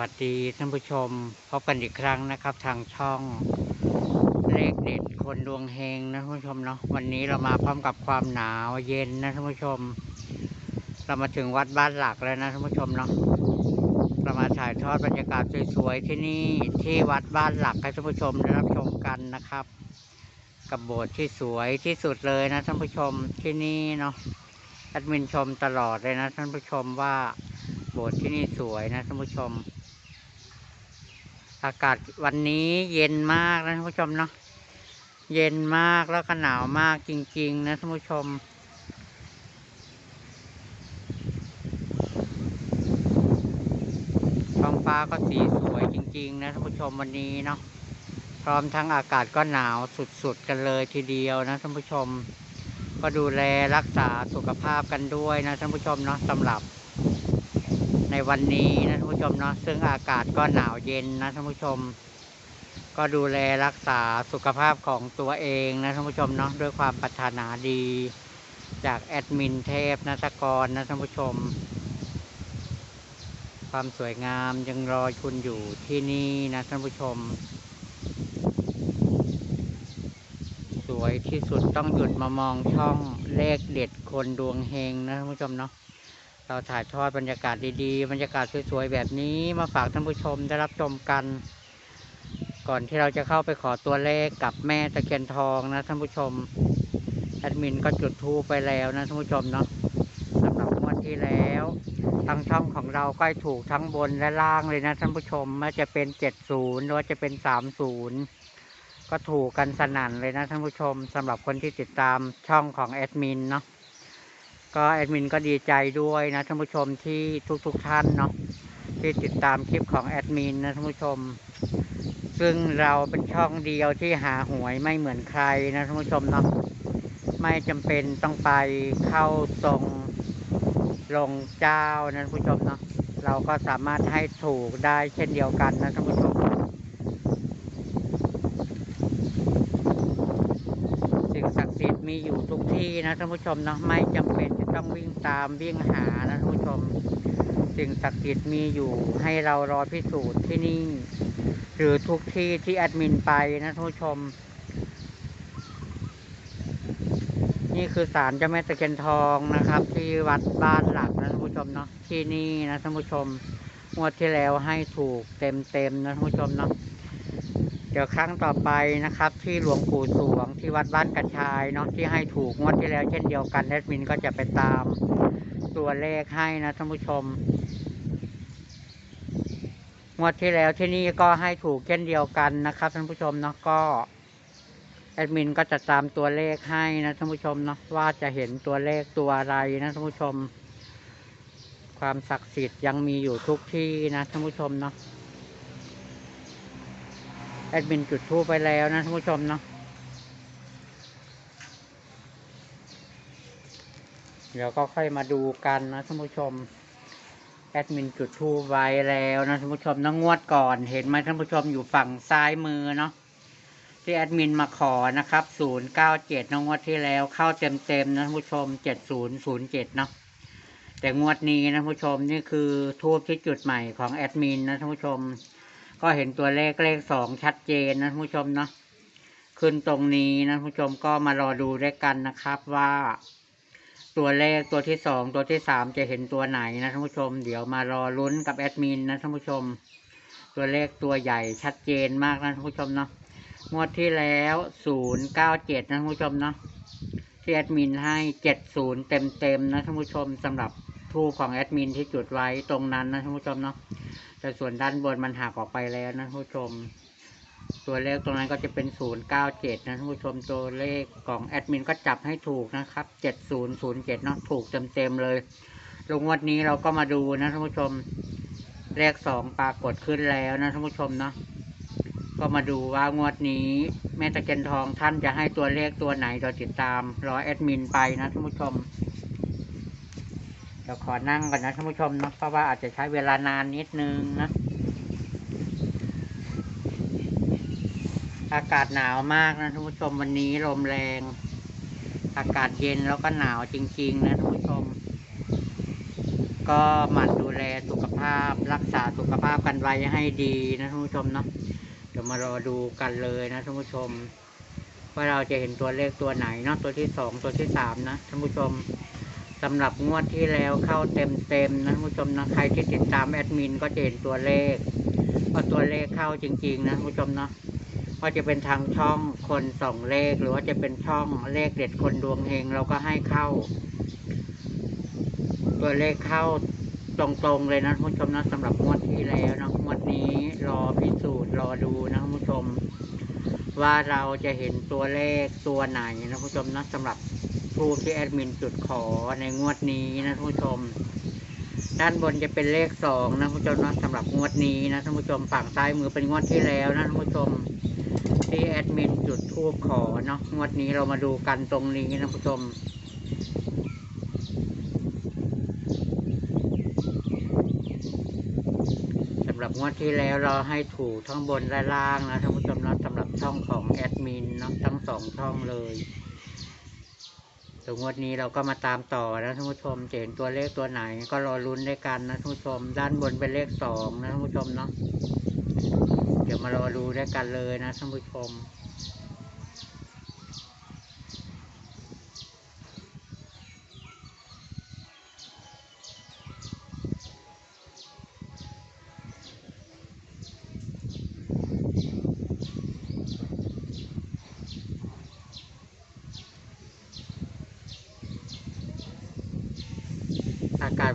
วัสดีท่านผู้ชมพบกันอีกครั้งนะครับ ทางช่องเลขเด็ดคนดวงเฮงนะท่านผู้ชมเนาะวันนี้เรามาพร้อมกับความหนาวเย็นนะท่านผู้ชม เรามาถึงวัดบ้านหลักแล้วนะท่านผู้ชมเนาะเรามาถ่ายทอดบรรยากาศสวยๆที่นี่ที่วัดบ้านหลักให้ท่านผู้ชมได้รับชมกันนะครับ กับโบสถ์ที่สวยที่สุดเลยนะท่านผู้ชมที่นี่เนาะแอดมินชมตลอดเลยนะท่านผู้ชมว่าโบสถ์ที่นี่สวยนะท่านผู้ชม อากาศวันนี้เย็นมากนะท่านผู้ชมเนาะเย็นมากแล้วก็หนาวมากจริง ๆ นะท่านผู้ชม ท้องฟ้าก็สีสวยจริง ๆ นะท่านผู้ชมวันนี้เนาะพร้อมทั้งอากาศก็หนาวสุด ๆ กันเลยทีเดียวนะท่านผู้ชม ก็ดูแลรักษาสุขภาพกันด้วยนะท่านผู้ชมเนาะสำหรับ ในวันนี้นะท่านผู้ชมเนาะซึ่งอากาศก็หนาวเย็นนะท่านผู้ชม ก็ดูแลรักษาสุขภาพของตัวเองนะท่านผู้ชมเนาะด้วยความปรารถนาดี จากแอดมินเทพนัทกรนะท่านผู้ชม ความสวยงามยังรอคุณอยู่ที่นี่นะท่านผู้ชม สวยที่สุดต้องหยุดมามองช่องเลขเด็ดคนดวงเฮงนะท่านผู้ชมเนาะ เราถ่ายทอดบรรยากาศดีๆ บรรยากาศสวยๆแบบนี้มาฝากท่านผู้ชมได้รับชมกัน ก่อนที่เราจะเข้าไปขอตัวเลขกับแม่ตะเคียนทองนะท่านผู้ชมแอดมินก็จุดธูปไปแล้วนะท่านผู้ชมเนาะสำหรับงวดที่แล้วทางช่องของเราก็ให้ถูกทั้งบนและล่างเลยนะท่านผู้ชมไม่ว่าจะเป็น70หรือว่าจะเป็น30ก็ถูกกันสนั่นเลยนะท่านผู้ชมสำหรับคนที่ติดตามช่องของแอดมินเนาะ ก็แอดมินก็ดีใจด้วยนะท่านผู้ชมที่ทุกๆทท่านเนาะที่ติดตามคลิปของแอดมินนะท่านผู้ชม ซึ่งเราเป็นช่องเดียวที่หาหวยไม่เหมือนใครนะท่านผู้ชมเนาะไม่จำเป็นต้องไปเข้าทรงลงเจ้านะท่านผู้ชมเนาะเราก็สามารถให้ถูกได้เช่นเดียวกันนะท่านผู้ชมสิ่งศักดิ์สิทธิ์มีอยู่ทุกที่นะท่านผู้ชมเนาะไม่จำเป็น ต้องวิ่งตามวิ่งหานะท่านผู้ชม สิ่งศักดิ์สิทธิ์มีอยู่ให้เรารอพิสูจน์ที่นี่ หรือทุกที่ที่แอดมินไปนะท่านผู้ชม นี่คือศาลเจ้าแม่ตะเคียนทองนะครับ ที่วัดบ้านหลักนะท่านผู้ชมเนาะที่นี่นะท่านผู้ชมงวดที่แล้วให้ถูกเต็มเต็มนะท่านผู้ชมเนาะ เดี๋ยวครั้งต่อไปนะครับ ที่หลวงปู่สวงที่วัดบ้านกระชายเนาะที่ให้ถูกงวดที่แล้วเช่นเดียวกันแอดมินก็จะไปตามตัวเลขให้นะท่านผู้ชมงวดที่แล้วที่นี่ก็ให้ถูกเช่นเดียวกันนะครับท่านผู้ชมเนาะก็แอดมินก็จะตามตัวเลขให้นะท่านผู้ชมเนาะว่าจะเห็นตัวเลขตัวอะไรนะท่านผู้ชม ความศักดิ์สิทธิ์ยังมีอยู่ทุกที่นะท่านผู้ชมเนาะ แอดมินจุดทูปไปแล้วนะท่านผู้ชมเนาะเดี๋ยวก็ค่อยมาดูกันนะท่านผู้ชม แอดมินจุดทูปไว้แล้วนะท่านผู้ชมนะงวดก่อนเห็นไหมท่านผู้ชมอยู่ฝั่งซ้ายมือเนาะที่แอดมินมาขอนะครับศูนย์เก้าเจ็ดงวดที่แล้วเข้าเต็มเต็มนะท่านผู้ชมเจ็ดศูนย์ศูนย์เจ็ดเนาะแต่งวดนี้นะท่านผู้ชมนี่คือทูบที่จุดใหม่ของแอดมินนะท่านผู้ชม ก็เห็นตัวเลขเลขสองชัดเจนนะผู้ชมเนาะขึ้นตรงนี้นะผู้ชมก็มารอดูด้วยกันนะครับว่า ตัวเลขตัวที่สองตัวที่สามจะเห็นตัวไหนนะท่านผู้ชม เดี๋ยวมารอลุ้นกับแอดมินนะท่านผู้ชม ตัวเลขตัวใหญ่ชัดเจนมากนะท่านผู้ชมเนาะงวดที่แล้วศูนย์เก้าเจ็ดนะท่านผู้ชมเนาะที่แอดมินให้เจ็ดศูนย์เต็มเต็มนะท่านผู้ชมสำหรับทูของแอดมินที่จุดไว้ตรงนั้นนะท่านผู้ชมเนาะ แต่ส่วนด้านบนมันหักออกไปแล้วนะท่านผู้ชม ตัวเลขตรงนั้นก็จะเป็นศูนย์เก้าเจ็ดนะท่านผู้ชมตัวเลขของแอดมินก็จับให้ถูกนะครับเจ็ดศูนย์ศูนย์เจ็ดเนาะถูกเต็มเต็มๆเลยลงวันนี้เราก็มาดูนะท่านผู้ชมเลขสองปรากฏขึ้นแล้วนะท่านผู้ชมเนาะก็มาดูว่างวดนี้ แม่ตะเคียนทองท่านจะให้ตัวเลขตัวไหนเราติดตามรอแอดมินไปนะท่านผู้ชม เดี๋ยวขอนั่งก่อนนะท่านผู้ชมเนาะเพราะว่าอาจจะใช้เวลานานนิดนึงนะ อากาศหนาวมากนะท่านผู้ชมวันนี้ลมแรง อากาศเย็นแล้วก็หนาวจริง ๆ นะท่านผู้ชม ก็หมั่นดูแลสุขภาพ รักษาสุขภาพกันไว้ให้ดีนะท่านผู้ชมเนาะเดี๋ยวมารอดูกันเลยนะท่านผู้ชมว่าเราจะเห็นตัวเลขตัวไหนเนาะตัวที่สองตัวที่สามนะท่านผู้ชม สำหรับงวดที่แล้วเข้าเต็มเต็มๆนะท่านผู้ชมนะใครที่ติดตามแอดมินก็จะเห็นตัวเลขว่าตัวเลขเข้าจริง ๆ นะท่านผู้ชมนะว่าจะเป็นทางช่องคนส่องเลข หรือว่าจะเป็นช่องเลขเด็ดคนดวงเฮงเราก็ให้เข้า ตัวเลขเข้าตรงๆเลยนะท่านผู้ชมนะสำหรับงวดที่แล้วนะงวดนี้รอพิสูจน์รอดูนะผู้ชม ว่าเราจะเห็นตัวเลขตัวไหนนะผู้ชมนะสำหรับ ทูปที่แอดมินจุดขอในงวดนี้นะท่านผู้ชม ด้านบนจะเป็นเลขสองนะท่านผู้ชมนะสำหรับงวดนี้นะท่านผู้ชมฝั่งซ้ายมือเป็นงวดที่แล้วนะท่านผู้ชมที่แอดมินจุดทูบขอเนาะงวดนี้เรามาดูกันตรงนี้นะท่านผู้ชมสำหรับงวดที่แล้วเราให้ถูกทั้งบนและล่างนะท่านผู้ชมนะสำหรับช่องของแอดมินเนาะทั้งสองช่องเลย แต่งวดนี้เราก็มาตามต่อนะท่านผู้ชมเห็นตัวเลขตัวไหน ก็รอลุ้นด้วยกันนะท่านผู้ชม ด้านบนเป็นเลขสองนะท่านผู้ชมเนาะเดี๋ยวมารอดูด้วยกันเลยนะท่านผู้ชม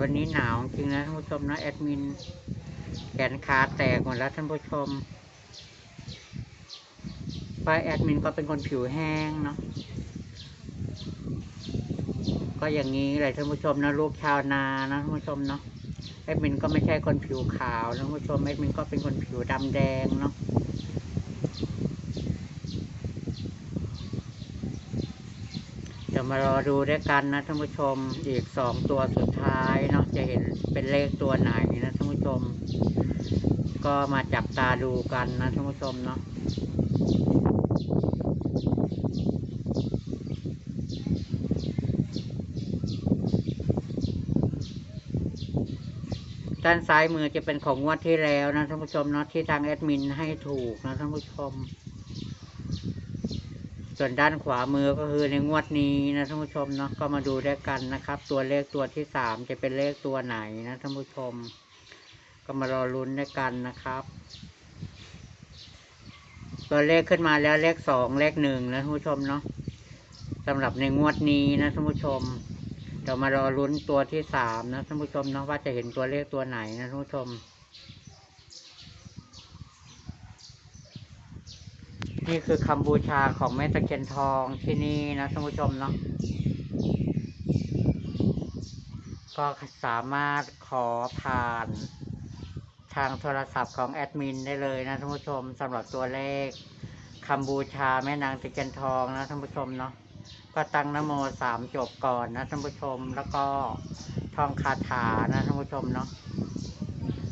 วันนี้หนาวจริงนะท่านผู้ชมนะแอดมินแขนขาแตกหมดแล้วท่านผู้ชมเพราแอดมินก็เป็นคนผิวแห้งเนาะก็อย่างนี้เลยท่านผู้ชมนะลูกชาวนานะท่านผู้ชมเนาะแอดมินก็ไม่ใช่คนผิวขาวนะท่านผู้ชมแอดมินก็เป็นคนผิวดำแดงเนาะ เดี๋ยว มารอดูด้วยกันนะท่านผู้ชมอีกสองตัวสุดท้ายเนาะจะเห็นเป็นเลขตัวไหนนะท่านผู้ชม ก็มาจับตาดูกันนะท่านผู้ชมเนาะด้านซ้ายมือจะเป็นของงวดที่แล้วนะท่านผู้ชมเนาะที่ทางแอดมินให้ถูกนะท่านผู้ชม ส่วนด้านขวามือก็คือในงวดนี้นะท่านผู้ชมเนาะก็มาดูด้วยกันนะครับ ตัวเลขตัวที่สามจะเป็นเลขตัวไหนนะท่านผู้ชม ก็มารอลุ้นด้วยกันนะครับ ตัวเลขขึ้นมาแล้วเลขสองเลขหนึ่งนะท่านผู้ชมเนาะสำหรับในงวดนี้นะท่านผู้ชมเดี๋ยวมารอลุ้นตัวที่สามนะท่านผู้ชมเนาะว่าจะเห็นตัวเลขตัวไหนนะท่านผู้ชม นี่คือคำบูชาของแม่ตะเคียนทองที่นี่นะท่านผู้ชมเนาะก็สามารถขอผ่านทางโทรศัพท์ของแอดมินได้เลยนะท่านผู้ชมสำหรับตัวเลขคำบูชาแม่นางตะเคียนทองนะท่านผู้ชมเนาะก็ตั้งนโมสามจบก่อนนะท่านผู้ชมแล้วก็ท่องคาถานะท่านผู้ชมเนาะ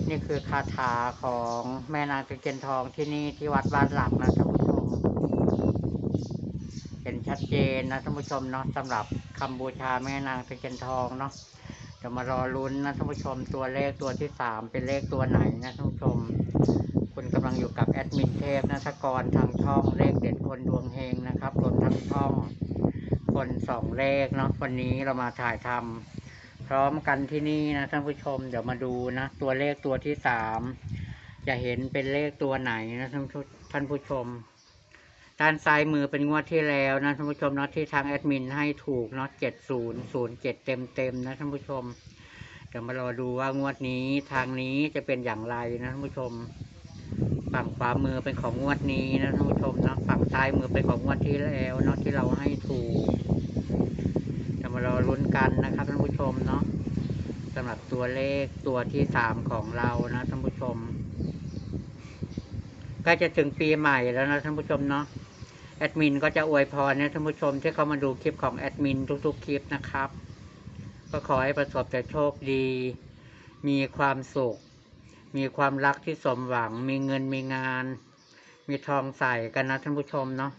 นี่คือคาถาของแม่นางตะเคียนทองที่นี่ที่วัดบ้านหลักนะท่านผู้ชม เห็นชัดเจนนะท่านผู้ชมเนาะสำหรับคำบูชาแม่นางตะเคียนทองเนาะเดี๋ยวมารอลุ้นนะท่านผู้ชมตัวเลขตัวที่สามเป็นเลขตัวไหนนะท่านผู้ชม คุณกำลังอยู่กับแอดมินเทพนะทกรทางช่องเลขเด็ดคนดวงเฮงนะครับรวมทั้งช่องคนสองเลขเนาะวันนี้เรามาถ่ายทำ พร้อมกันที่นี่นะท่านผู้ชมเดี๋ยวมาดูนะ ตัวเลขตัวที่สามจะเห็นเป็นเลขตัวไหนนะท่านผู้ท่านผู้ชม ด้านซ้ายมือเป็นงวดที่แล้วนะท่านผู้ชมเนาะที่ทางแอดมินให้ถูกเนาะเจ็ดศูนย์ศูนย์เจ็ดเต็มเต็มนะท่านผู้ชมเดี๋ยวมารอดูว่างวดนี้ทางนี้จะเป็นอย่างไรนะท่านผู้ชม ฝั่งขวามือเป็นของงวดนี้นะท่านผู้ชมเนาะฝั่งซ้ายมือเป็นของงวดที่แล้วเนาะที่เราให้ถูกเดี๋ยวมารอลุ้นกันนะครับท่าน ผู้ชมเนาะสำหรับตัวเลขตัวที่สามของเรานะท่านผู้ชมก็จะถึงปีใหม่แล้วนะท่านผู้ชมเนาะแอดมินก็จะอวยพรนะท่านผู้ชมที่เขามาดูคลิปของแอดมินทุกๆคลิปนะครับ ก็ขอให้ประสบแต่โชคดี มีความสุข มีความรักที่สมหวัง มีเงินมีงาน มีทองใส่กันนะท่านผู้ชมเนาะ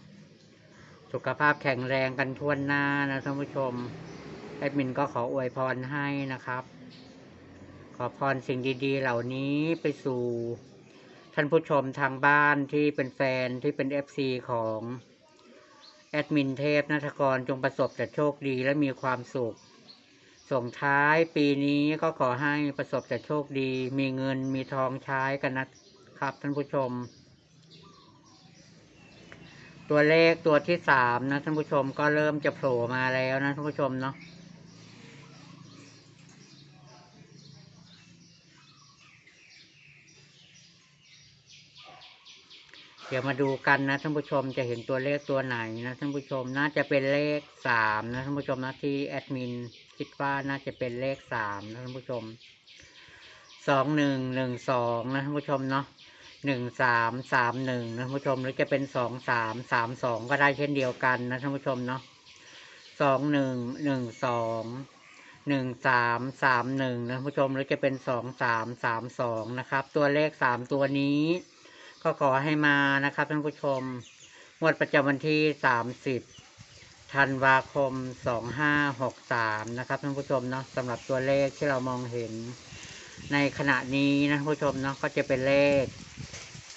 สุขภาพแข็งแรงกันทั่วหน้านะท่านผู้ชม แอดมินก็ขออวยพรให้นะครับ ขอพรสิ่งดี ๆ เหล่านี้ไปสู่ท่านผู้ชมทางบ้านที่เป็นแฟนที่เป็นเอฟซีของแอดมินเทพนัทกรจงประสบแต่โชคดีและมีความสุข ส่งท้ายปีนี้ก็ขอให้ประสบแต่โชคดี มีเงินมีทองใช้กันนะครับท่านผู้ชม ตัวเลขตัวที่สามนะท่านผู้ชมก็เริ่มจะโผล่มาแล้วนะท่านผู้ชมเนาะ เดี๋ยวมาดูกันนะท่านผู้ชมจะเห็นตัวเลขตัวไหนนะท่านผู้ชมน่าจะเป็นเลขสามนะท่านผู้ชมนะที่แอดมินคิดว่าน่าจะเป็นเลขสามนะท่านผู้ชมสองหนึ่งหนึ่งสองนะท่านผู้ชมเนาะหนึ่งสามสามหนึ่งนะท่านผู้ชมหรือจะเป็นสองสามสามสองก็ได้เช่นเดียวกันนะท่านผู้ชมเนาะสองหนึ่งหนึ่งสองหนึ่งสามสามหนึ่งนะท่านผู้ชมหรือจะเป็นสองสามสามสองนะครับ ตัวเลขสามตัวนี้ ก็ขอให้มานะครับท่านผู้ชมงวดประจำวันที่ 30ธันวาคม 2563 นะครับท่านผู้ชมเนาะสำหรับตัวเลขที่เรามองเห็น ในขณะนี้นะท่านผู้ชมเนาะก็จะเป็นเลข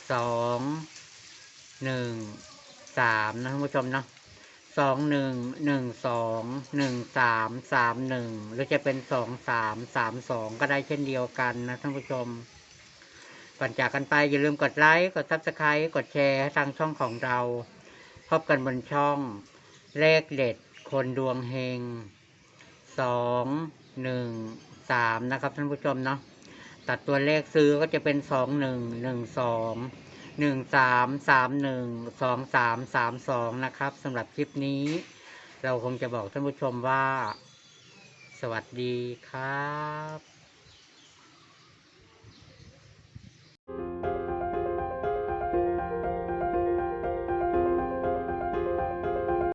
2 1 3 นะท่านผู้ชมเนาะสองหนึ่งหนึ่งสองหนึ่งสามสามหนึ่งหรือจะเป็นสองสามสามสองก็ได้เช่นเดียวกันนะท่านผู้ชม ก่อนจากกันไปอย่าลืมกดไลค์กดซับสไครต์กดแชร์ให้ทางช่องของเรา พบกันบนช่อง เลขเด็ด คนดวงเฮงสองหนึ่งสามนะครับท่านผู้ชมเนาะตัดตัวเลขซื้อก็จะเป็นสองหนึ่งหนึ่งสองหนึ่งสามสามหนึ่งสองสามสามสองนะครับสำหรับคลิปนี้ เราคงจะบอกท่านผู้ชมว่า สวัสดีครับ